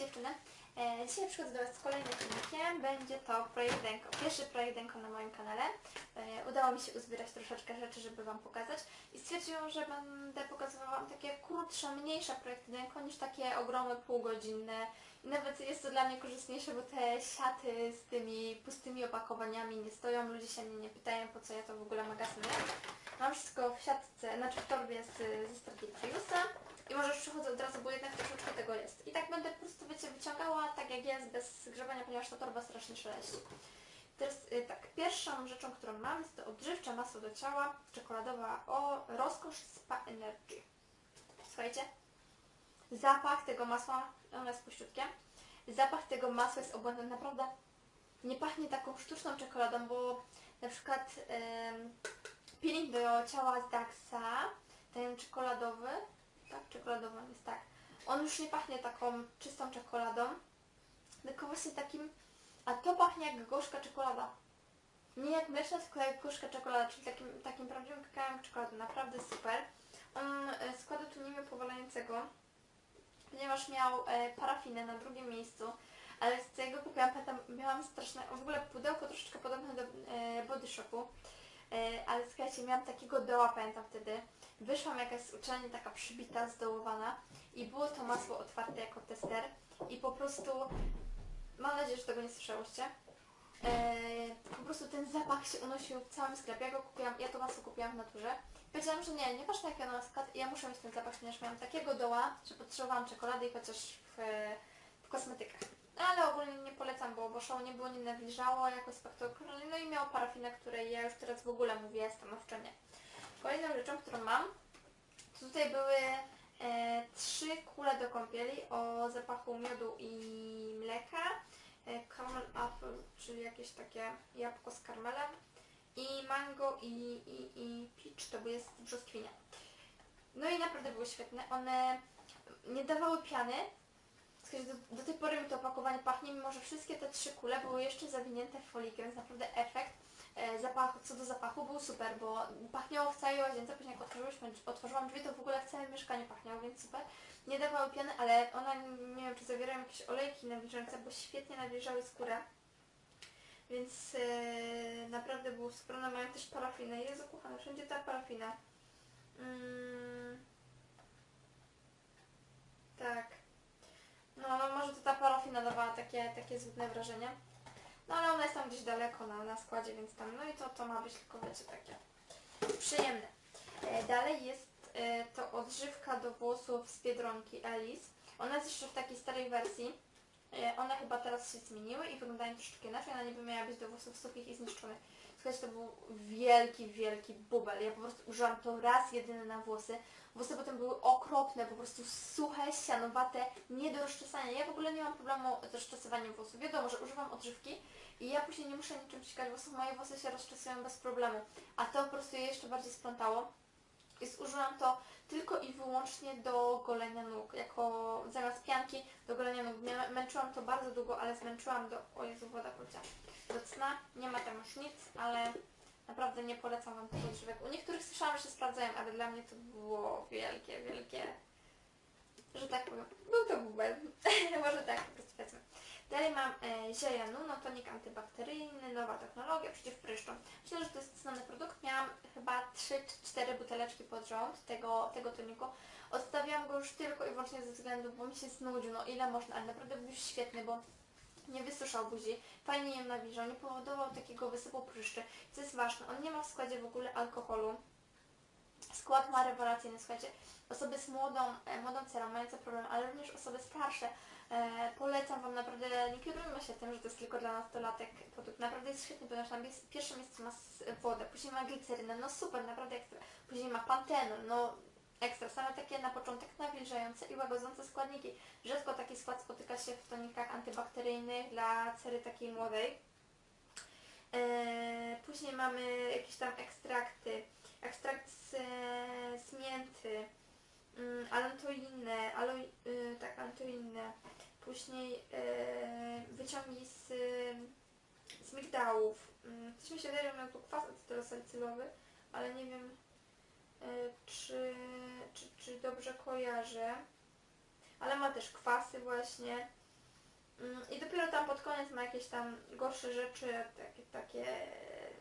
dziewczyny. E, dzisiaj przychodzę do Was z kolejnym filmikiem. Będzie to projekt Denko. Pierwszy projekt Denko na moim kanale. E, udało mi się uzbierać troszeczkę rzeczy, żeby Wam pokazać. I stwierdziłam, że będę pokazywała Wam takie krótsze, mniejsze projekty Denko niż takie ogromne, półgodzinne. I nawet jest to dla mnie korzystniejsze, bo te siaty z tymi pustymi opakowaniami nie stoją. Ludzie się mnie nie pytają, po co ja to w ogóle magazynuję. Mam wszystko w siatce, znaczy w torbie z, ze Stradivariusa i może już przychodzę od razu, bo jednak troszeczkę tego jest. I tak będę po prostu, wiecie, wyciągała tak jak jest, bez grzebania, ponieważ ta torba strasznie szeleści. Teraz y, tak, pierwszą rzeczą, którą mam jest to odżywcze masło do ciała, czekoladowa o rozkosz Spa Energy. Słuchajcie, zapach tego masła, ono jest puściutkie, zapach tego masła jest obłędny, naprawdę nie pachnie taką sztuczną czekoladą, bo na przykład em, peeling do ciała z Daxa, ten czekoladowy, tak, czekoladowy on jest tak, on już nie pachnie taką czystą czekoladą, tylko właśnie takim, a to pachnie jak gorzka czekolada. Nie jak mleczna, tylko jak gorzka czekolada, czyli takim, takim prawdziwym kakałem czekolady, naprawdę super. On e, składu tu nie miał powalającego, ponieważ miał e, parafinę na drugim miejscu, ale z tego kupiłam, pamiętam, miałam straszne, w ogóle pudełko troszeczkę podobne do e, Body Shopu, e, ale słuchajcie, miałam takiego doła, pamiętam wtedy, wyszłam jakaś z uczelni taka przybita, zdołowana i było to masło otwarte jako tester i po prostu, mam nadzieję, że tego nie słyszałyście, e, po prostu ten zapach się unosił w całym sklepie, ja go kupiłam, ja to masło kupiłam w naturze, Powiedziałam, że nie, nieważne jak ono na skład, ja muszę mieć ten zapach, ponieważ miałam takiego doła, że potrzebowałam czekolady i chociaż w, w kosmetykach. No, Ale ogólnie nie polecam, bo, bo show nie było, nie nawilżało jakoś spektakularnie, no i miało parafinę, której ja już teraz w ogóle mówię stanowczo nie. Kolejną rzeczą, którą mam, to tutaj były e, trzy kule do kąpieli o zapachu miodu i mleka, e, caramel apple, czyli jakieś takie jabłko z karmelem i mango i, i, i peach, to by jest brzoskwinia. No i naprawdę były świetne. One nie dawały piany. Do, do tej pory mi to opakowanie pachnie, mimo że wszystkie te trzy kule były jeszcze zawinięte w folikę, więc naprawdę efekt zapach, co do zapachu był super, bo pachniało w całej łazience, później jak otworzyłyśmy, otworzyłam drzwi, to w ogóle w całym mieszkaniu pachniało, więc super. Nie dawały piany, ale one, nie wiem, czy zawierają jakieś olejki nawilżające, bo świetnie nawilżały skórę. Więc e, naprawdę było super. One mają też parafinę. Jezu kochana, wszędzie ta parafina. Mm, tak. No, no może to ta parafina dawała takie, takie złudne wrażenie. No ale jest tam gdzieś daleko na, na składzie, więc tam, no i to, to ma być tylko, wiecie, takie przyjemne. E, dalej jest e, to odżywka do włosów z Biedronki Alice. Ona jest jeszcze w takiej starej wersji. E, One chyba teraz się zmieniły i wyglądają troszeczkę inaczej. Ona niby miała być do włosów suchych i zniszczonych. Słuchajcie, to był wielki, wielki bubel. Ja po prostu użyłam to raz jedyny na włosy. Włosy potem były okropne, po prostu suche, sianowate, nie do rozczesania. Ja w ogóle nie mam problemu z rozczesywaniem włosów. Wiadomo, że używam odżywki i ja później nie muszę niczym ścigać włosów. Moje włosy się rozczesują bez problemu. A to po prostu je jeszcze bardziej splątało. I zużyłam to tylko i wyłącznie do golenia nóg, jako zamiast pianki do golenia nóg. Mę- Męczyłam to bardzo długo, ale zmęczyłam do... O Jezu, woda poleciała. Do nie ma tam już nic, ale naprawdę nie polecam Wam tych odżywek. U niektórych słyszałam, że się sprawdzają, ale dla mnie to było wielkie, wielkie, że tak powiem, był to bubel. Może tak po prostu powiedzmy. Dalej mam e, Zielenu, no tonik antybakteryjny, nowa technologia przeciw pryszczom. Myślę, że to jest znany produkt. Miałam chyba 3 czy 4 buteleczki pod rząd tego, tego toniku. Odstawiłam go już tylko i wyłącznie ze względu, bo mi się znudził, no ile można, ale naprawdę był świetny, bo nie wysuszał buzi, fajnie ją nawilżał, nie powodował takiego wysypu pryszczy. Co jest ważne, on nie ma w składzie w ogóle alkoholu. Skład ma rewelacyjny, słuchajcie. Osoby z młodą, e, młodą cerą mające problem, ale również osoby starsze. E, polecam Wam naprawdę, nie kierujmy się tym, że to jest tylko dla nastolatek produkt. Naprawdę jest świetny, ponieważ na pierwszym miejscu ma wodę, później ma glicerynę, no super, naprawdę ekstra. Później ma pantenol, no ekstra. Same takie na początek nawilżające i łagodzące składniki. Rzadko taki skład spotyka się w tonikach antybakteryjnych dla cery takiej młodej. E, później mamy jakieś tam ekstrakty. Ekstrakt z, e, z mięty, mm, alantoinne, alo, y, tak, alantoinne. Później e, wyciągi z, z migdałów. Mm, Coś mi się wydaje, że miał tu kwas acetylosalicylowy, ale nie wiem e, czy, czy, czy dobrze kojarzę. Ale ma też kwasy właśnie. Mm, I dopiero tam pod koniec ma jakieś tam gorsze rzeczy, takie, takie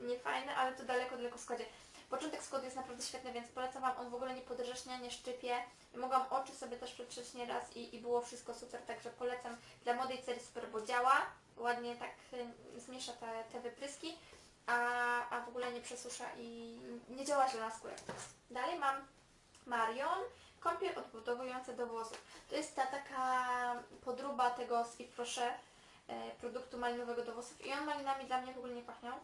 niefajne, ale to daleko, daleko w składzie. Początek składu jest naprawdę świetny, więc polecam Wam, on w ogóle nie podrzeźnia, nie szczypie. Mogłam oczy sobie też przetrzeć raz i, i było wszystko super, także polecam. Dla młodej cery super, bo działa, ładnie tak y, zmiesza te, te wypryski, a, a w ogóle nie przesusza i nie działa źle na skórę. Dalej mam Marion, kąpiel odbudowująca do włosów. To jest ta taka podróba tego Sweet Proszę e, produktu malinowego do włosów i on malinami dla mnie w ogóle nie pachniał,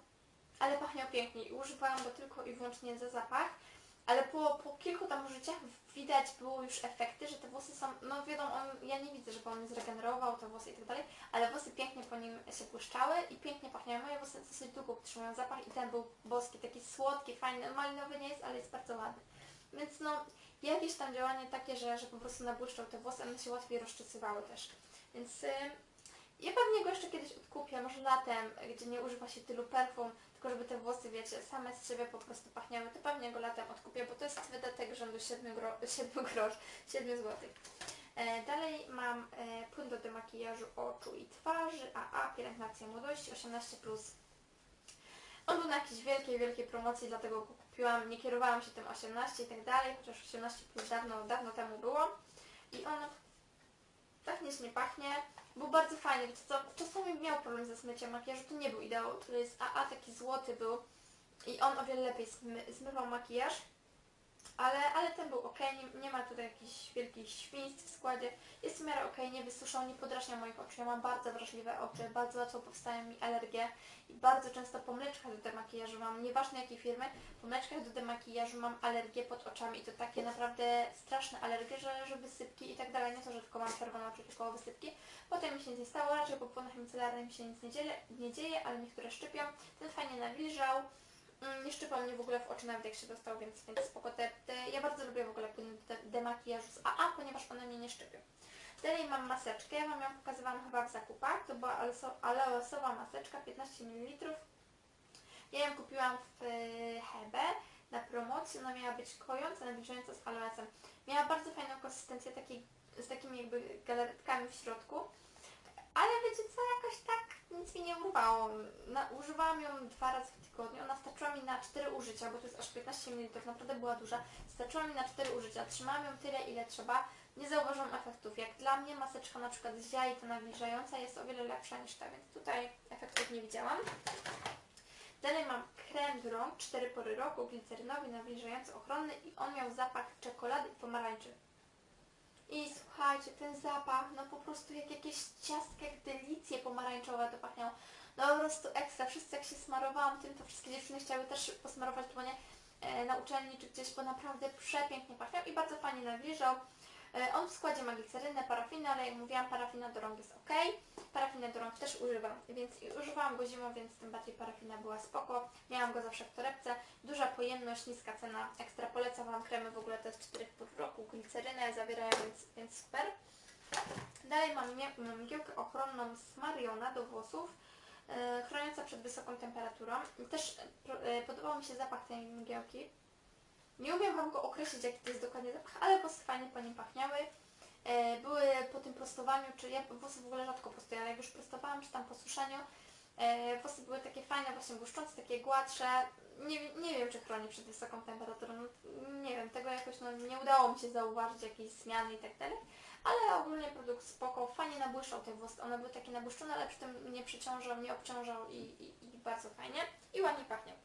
ale pachniał pięknie i używałam go tylko i wyłącznie za zapach, ale po, po kilku tam użyciach widać było już efekty, że te włosy są, no wiadomo, on, ja nie widzę, żeby on zregenerował te włosy i tak dalej, ale włosy pięknie po nim się błyszczały i pięknie pachniały. Moje włosy dosyć długo utrzymują zapach i ten był boski, taki słodki, fajny, malinowy nie jest, ale jest bardzo ładny. Więc no, jakieś tam działanie takie, że, że po prostu nabłyszczał te włosy, one się łatwiej rozczesywały też. Więc y, ja pewnie go jeszcze kiedyś odkupię, może latem, gdzie nie używa się tylu perfum, tylko żeby te włosy, wiecie, same z siebie po prostu pachniały, to pewnie go latem odkupię, bo to jest wydatek rzędu 7, gro 7 grosz, 7 zł. E, dalej mam e, płyn do demakijażu oczu i twarzy, AA, pielęgnacja młodości, 18+. On był na jakiejś wielkiej, wielkiej promocji, dlatego go kupiłam, nie kierowałam się tym 18 i tak dalej, chociaż 18 plus dawno, dawno temu było. I on tak nic nie pachnie, był bardzo fajny, wiecie co, czasami miał problem ze zmyciem makijażu, to nie był ideał, to jest AA, taki złoty był. I on o wiele lepiej zmy, zmywał makijaż. Ale, ale ten był ok, nie, nie ma tutaj jakichś wielkich świństw w składzie. Jest w miarę ok, nie wysuszał, nie podrażnia moich oczu. Ja mam bardzo wrażliwe oczy, bardzo łatwo powstają mi alergie i bardzo często po mleczkach do demakijażu mam, nieważne jakiej firmy, po mleczkach do demakijażu mam alergie pod oczami i to takie naprawdę straszne alergie, że, że wysypki i tak dalej. Nie to, że tylko mam czerwone oczy, tylko wysypki. Potem mi się nic nie stało, raczej po płynach micelarnych mi się nic nie dzieje, nie dzieje, ale niektóre szczypią. Ten fajnie nawilżał. Mm, Nie szczypał mnie w ogóle w oczy nawet jak się dostał, więc, więc spoko. Te, te, ja bardzo lubię w ogóle płyny de, demakijażu z AA, ponieważ one mnie nie szczypią. Dalej mam maseczkę, ja Wam ją pokazywałam chyba w zakupach. To była aleosowa maseczka, 15 ml. Ja ją kupiłam w y, Hebe na promocji. Ona miała być kojąca, nawilżająca z aloesem. Miała bardzo fajną konsystencję, takiej, z takimi jakby galaretkami w środku. Ale wiecie co, jakoś tak nic mi nie urwało. Na, używałam ją dwa razy w tygodniu. Ona starczyła mi na 4 użycia, bo to jest aż 15 ml, naprawdę była duża. Starczyła mi na 4 użycia. Trzymałam ją tyle, ile trzeba. Nie zauważyłam efektów. Jak dla mnie maseczka na przykład z jaj, ta nawilżająca jest o wiele lepsza niż ta, więc tutaj efektów nie widziałam. Dalej mam krem do rąk, 4 pory roku, glicerynowy, nawilżający, ochronny i on miał zapach czekolady i pomarańczy. I słuchajcie, ten zapach, no po prostu jak jakieś ciastka, jak delicje pomarańczowe to pachniało. No po prostu ekstra. Wszyscy jak się smarowałam tym, to wszystkie dziewczyny chciały też posmarować dłonie e, na uczelni czy gdzieś, bo naprawdę przepięknie pachniał i bardzo fajnie nawilżał. E, on w składzie ma glicerynę, parafinę, ale jak mówiłam, parafina do rąk jest ok. Parafinę do rąk też używam, więc używałam go zimą, więc tym bardziej parafina była spoko. Miałam go zawsze w torebce. Duża pojemność, niska cena, ekstra polecam Wam kremy, w ogóle to jest 4 pół roku, glicerynę zawierają, więc, więc super. Dalej mam mgiełkę ochronną z Mariona do włosów, chroniąca przed wysoką temperaturą. Też e, e, podobał mi się zapach tej mgiełki. Nie umiem Wam go określić, jaki to jest dokładnie zapach, ale włosy fajnie po nim pachniały. E, były po tym prostowaniu, czy ja włosy w ogóle rzadko prostuję, ale jak już prostowałam, czy tam po suszeniu, e, włosy były takie fajne, właśnie błyszczące, takie gładsze. Nie, nie wiem, czy chroni przed wysoką temperaturą, no, nie wiem, tego jakoś no, nie udało mi się zauważyć jakiejś zmiany i tak ale ogólnie produkt spoko, fajnie nabłyszczał te włosy, one były takie nabłyszczone, ale przy tym nie przyciążał, nie obciążał i, i, i bardzo fajnie i ładnie pachniał.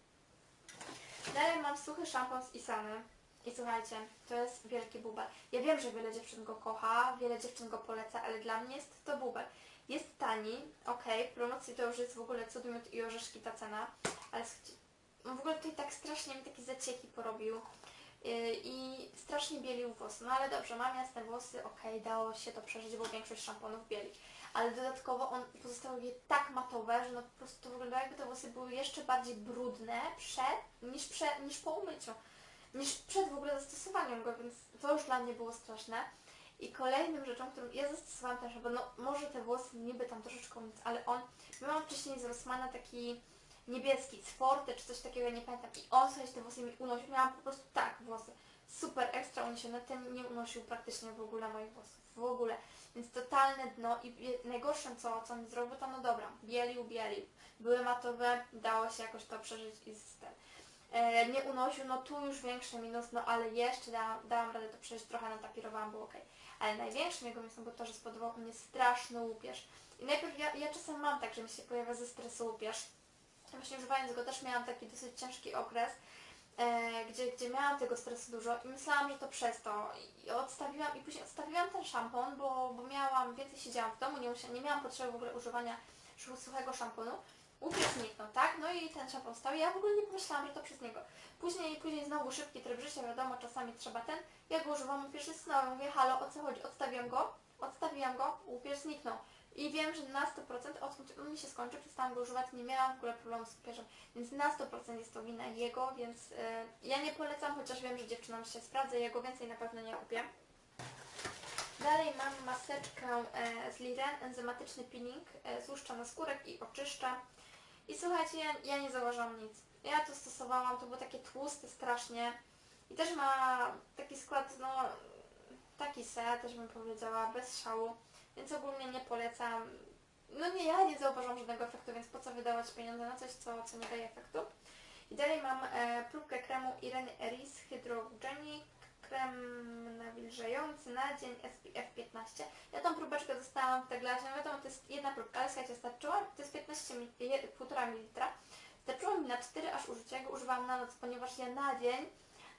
Dalej mam suchy szampon z Isany. I słuchajcie, to jest wielki bubel. Ja wiem, że wiele dziewczyn go kocha, wiele dziewczyn go poleca, ale dla mnie jest to bubel. Jest tani, okej, w promocji to już jest w ogóle cud, miód i orzeszki ta cena, ale w ogóle tutaj tak strasznie mi takie zacieki porobił i strasznie bielił włosy. No ale dobrze, mam jasne włosy, okej, dało się to przeżyć, bo większość szamponów bieli. Ale dodatkowo on pozostawił je tak matowe, że no po prostu to wyglądało jakby te włosy były jeszcze bardziej brudne przed, niż, prze, niż po umyciu. Niż przed w ogóle zastosowaniem go, więc to już dla mnie było straszne. I kolejnym rzeczą, którą ja zastosowałam też, bo no może te włosy niby tam troszeczkę ale on, miałam wcześniej z Rossmana taki niebieski, z czy coś takiego, nie pamiętam. I on sobie te włosy mi unosił, miałam po prostu tak włosy. super ekstra uniesione, ten nie unosił praktycznie w ogóle moich włosów, w ogóle. Więc totalne dno i najgorsze co, co mi zrobił to no dobra, bielił, bielił. Były matowe, dało się jakoś to przeżyć i z ten. E, nie unosił, no tu już większy minus, no ale jeszcze dałam, dałam radę to przejść, trochę natapirowałam, było ok. Ale największym jego minusem było to, że spodobał mnie straszny łupież. I najpierw ja, ja czasem mam tak, że mi się pojawia ze stresu łupież. Właśnie używając go też miałam taki dosyć ciężki okres, e, gdzie, gdzie miałam tego stresu dużo i myślałam, że to przez to. I odstawiłam, i później odstawiłam ten szampon, bo, bo miałam, więcej siedziałam w domu, nie, musia, nie miałam potrzeby w ogóle używania su- suchego szamponu. Łupiec zniknął, tak? No i ten szampon stał ja w ogóle nie pomyślałam, że to przez niego. Później, później znowu szybki tryb życia, wiadomo, czasami trzeba ten. Ja go używam, łupież nowy, mówię, halo, o co chodzi? Odstawiam go, odstawiłam go, łupież zniknął. I wiem, że na 100% odkąd on mi się skończył, przestałam go używać, nie miałam w ogóle problemu z łupieżem. Więc na 100% jest to wina jego, więc e, ja nie polecam, chociaż wiem, że dziewczynom się sprawdza, jego więcej na pewno nie kupię. Dalej mam maseczkę e, z Liren, enzymatyczny peeling, e, złuszcza na skórek i oczyszcza. I słuchajcie, ja, ja nie zauważyłam nic. Ja to stosowałam, to było takie tłuste strasznie. I też ma taki skład, no taki se, też bym powiedziała, bez szału. Więc ogólnie nie polecam. No nie, ja nie zauważam żadnego efektu, więc po co wydawać pieniądze na coś, co, co nie daje efektu. I dalej mam e, próbkę kremu Irene Eris Hydrogenic krem nawilżający na dzień SPF 15. Ja tą próbeczkę dostałam w Teglasie, no wiadomo, to jest jedna próbka, ale słuchajcie, starczyła, to jest 15 ml, 1,5 ml. Starczyło mi na 4 aż użycia, ja go używałam na noc, ponieważ ja na dzień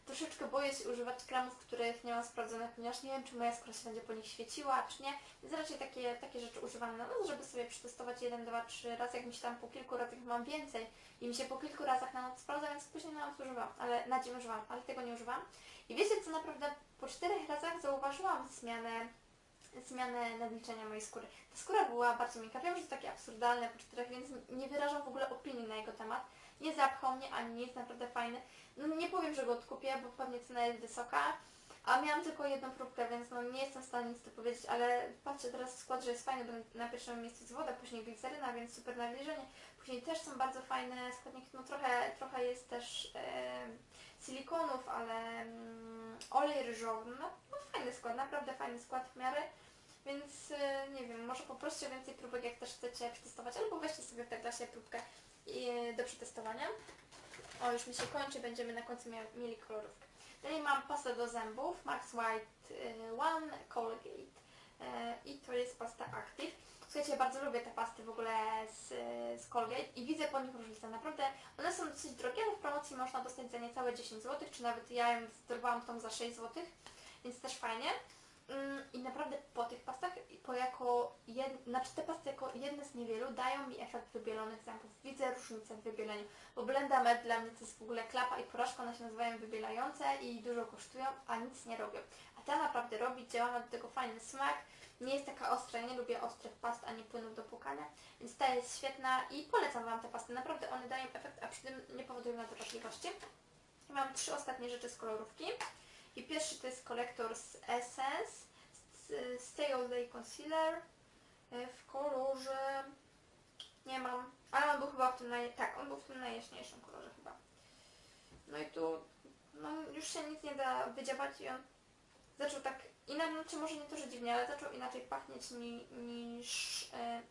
troszeczkę boję się używać kremów, których nie mam sprawdzonych, ponieważ nie wiem, czy moja skóra się będzie po nich świeciła, czy nie. Więc raczej takie, takie rzeczy używam na noc, żeby sobie przetestować jeden, dwa, trzy razy, jak mi się tam po kilku razach mam więcej i mi się po kilku razach na noc sprawdza, więc później na noc używam, ale na dzień używam, ale tego nie używam. I wiecie co, naprawdę po czterech razach zauważyłam zmianę zmianę nawilczenia mojej skóry. Ta skóra była bardzo miękka. Wiem, że to takie absurdalne po czterech, więc nie wyrażam w ogóle opinii na jego temat. Nie zapchał mnie, ani nie jest naprawdę fajny. No nie powiem, że go odkupię, bo pewnie cena jest wysoka. A miałam tylko jedną próbkę, więc no nie jestem w stanie nic tu powiedzieć, ale patrzę teraz w skład, że jest fajny, bo na pierwszym miejscu jest woda, później gliceryna, więc super nawilżenie. Później też są bardzo fajne składniki, no trochę, trochę jest też silikonów, ale mm, olej ryżowy, no, no fajny skład, naprawdę fajny skład w miarę. Więc e, nie wiem, może poproście więcej próbek, jak też chcecie przetestować, albo weźcie sobie w tej klasie próbkę do przetestowania. O, już mi się kończy, będziemy na końcu mieli kolorówkę. Dalej mam pastę do zębów Max White y, One Colgate y, i to jest pasta Active. Słuchajcie, ja bardzo lubię te pasty w ogóle z, z Colgate i widzę po nich różnicę. Naprawdę one są dosyć drogie, ale w promocji można dostać za niecałe 10 zł, czy nawet ja ją zdrowałam tą za 6 zł, więc też fajnie. Mm, I naprawdę po tych pastach, po jako jed... znaczy te pasty jako jedne z niewielu dają mi efekt wybielonych zębów. Widzę różnicę w wybieleniu, bo Blenda Med dla mnie to jest w ogóle klapa i porażka, one się nazywają wybielające i dużo kosztują, a nic nie robią. A ta naprawdę robi, działa ma do tego fajny smak, nie jest taka ostra, ja nie lubię ostrych past ani płynów do płukania, więc ta jest świetna i polecam Wam te pasty, naprawdę one dają efekt, a przy tym nie powodują nadwrażliwości. I mam trzy ostatnie rzeczy z kolorówki. I pierwszy to jest kolektor z z- Stay All Day Concealer e, w kolorze nie mam, ale on był chyba w tym naj... tak, on był w tym najjaśniejszym kolorze chyba. No i tu no już się nic nie da wydziałać i on zaczął tak inaczej, znaczy może nie to, że dziwnie, ale zaczął inaczej pachnieć ni, niż, e,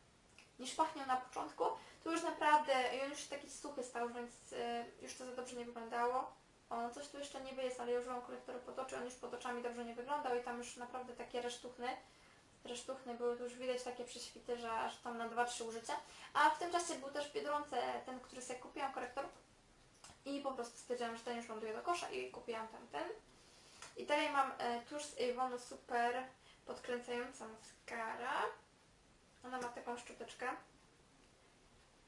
niż pachniał na początku. Tu już naprawdę, i on już taki suchy stał, więc e, już to za dobrze nie wyglądało. O, no coś tu jeszcze niby jest, ale ja użyłam kolektoru pod oczy, on już pod oczami dobrze nie wyglądał i tam już naprawdę takie resztuchny, resztuchny były, tu już widać takie prześwity, że aż tam na 2-3 użycia. A w tym czasie był też w Biedronce ten, który sobie kupiłam, korektor. I po prostu stwierdziłam, że ten już ląduje do kosza i kupiłam tamten. I dalej mam e, tusz z Avonu Super podkręcająca mascara. Ona ma taką szczoteczkę.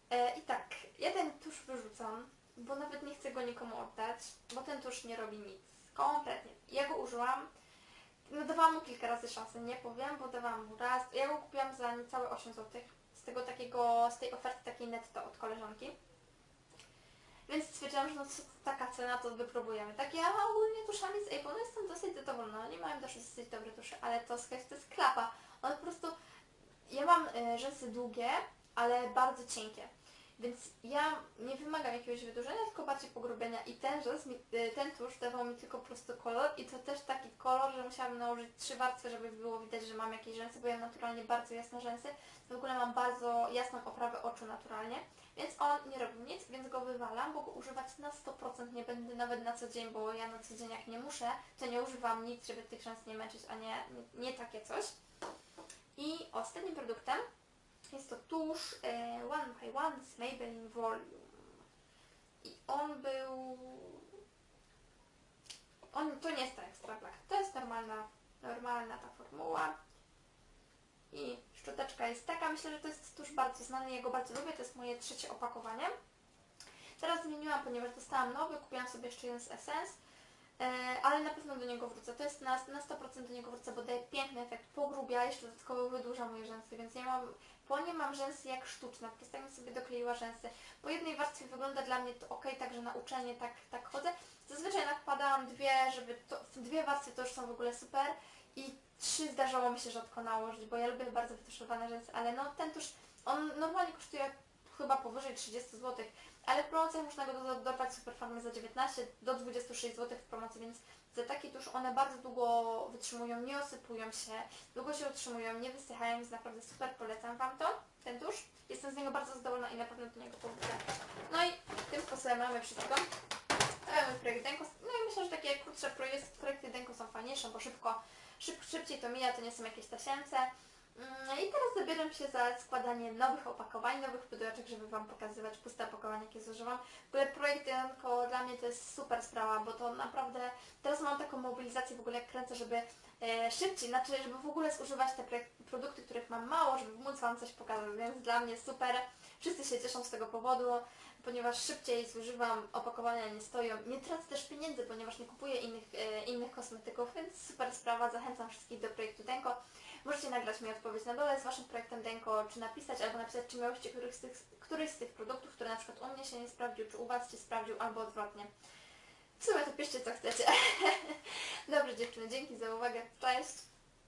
E, I tak, ja ten tusz wyrzucam, bo nawet nie chcę go nikomu oddać, bo ten tusz nie robi nic. Kompletnie. Ja go użyłam. No dawałam mu kilka razy szansę, nie powiem, bo dawałam mu raz. Ja go kupiłam za niecałe 8 zł. Z tego takiego, z tej oferty takiej netto od koleżanki. Więc stwierdziłam, że no co taka cena, to wypróbujemy. Tak ja ogólnie tuszami z Avonu jestem dosyć zadowolona. Oni mają też dosyć dobre tusze, ale to słuchajcie, to jest klapa. One po prostu... Ja mam y, rzęsy długie, ale bardzo cienkie. Więc ja nie wymagam jakiegoś wydłużenia, tylko bardziej pogrubienia i ten y, ten tusz dawał mi tylko prosty kolor i to też taki kolor, że musiałam nałożyć trzy warstwy, żeby było widać, że mam jakieś rzęsy, bo ja naturalnie bardzo jasne rzęsy. W ogóle mam bardzo jasną oprawę oczu naturalnie, więc on nie robi nic, więc go wywalam, bo go używać na 100% nie będę nawet na co dzień, bo ja na co dzień jak nie muszę, to nie używam nic, żeby tych rzęs nie męczyć, a nie, nie, nie takie coś. I ostatnim produktem jest to tusz e, One by One z Maybelline Volume. I on był... On, to nie jest ta Extra Black, to jest normalna, normalna ta formuła. I szczoteczka jest taka, myślę, że to jest tusz bardzo znany, ja go bardzo lubię, to jest moje trzecie opakowanie. Teraz zmieniłam, ponieważ dostałam nowy, kupiłam sobie jeszcze jeden z Essence, ale na pewno do niego wrócę. To jest na, na 100% do niego wrócę, bo daje piękny efekt, pogrubia, jeszcze dodatkowo wydłuża moje rzęsy, więc ja mam, po nie mam rzęsy jak sztuczne, po prostu jakbym sobie dokleiła rzęsy. Po jednej warstwie wygląda dla mnie to ok, także na uczenie tak, tak chodzę. Zazwyczaj nakładałam dwie, żeby to, dwie warstwy to już są w ogóle super i trzy zdarzało mi się rzadko nałożyć, bo ja lubię bardzo wytuszowane rzęsy, ale no ten tusz, on normalnie kosztuje chyba powyżej 30 zł, ale w promocjach można go do- dorwać super farmy za 19 do 26 zł w promocji, więc za taki tusz one bardzo długo wytrzymują, nie osypują się, długo się utrzymują, nie wysychają, więc naprawdę super polecam Wam to, ten tusz. Jestem z niego bardzo zadowolona i na pewno do niego powrócę. No i tym sposobem mamy wszystko. Mamy projekt Denko. No i myślę, że takie krótsze projekty Denko są fajniejsze, bo szybko, szyb, szybciej to mija, to nie są jakieś tasiemce. Mm, I teraz zabieram się za składanie nowych opakowań, nowych pudełeczek, żeby Wam pokazywać puste opakowania, jakie zużywam. W ogóle projekt Denko dla mnie to jest super sprawa, bo to naprawdę teraz mam taką mobilizację w ogóle jak kręcę, żeby e, szybciej, znaczy żeby w ogóle zużywać te produkty, których mam mało, żeby móc Wam coś pokazać, więc dla mnie super. Wszyscy się cieszą z tego powodu, ponieważ szybciej zużywam, opakowania nie stoją. Nie tracę też pieniędzy, ponieważ nie kupuję innych, e, innych kosmetyków, więc super sprawa. Zachęcam wszystkich do projektu Denko. Możecie nagrać mi odpowiedź na dole z Waszym projektem Denko, czy napisać, albo napisać, czy miałyście któryś z tych, któryś z tych produktów, który na przykład u mnie się nie sprawdził, czy u Was się sprawdził, albo odwrotnie. W sumie to piszcie co chcecie. Dobrze dziewczyny, dzięki za uwagę. Cześć!